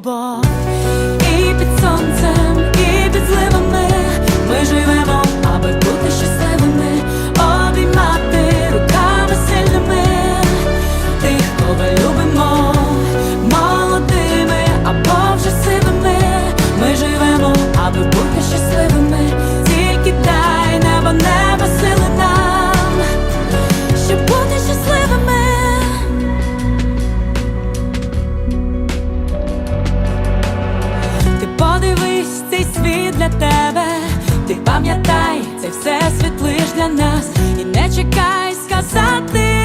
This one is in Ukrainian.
bar. і не чекай сказати.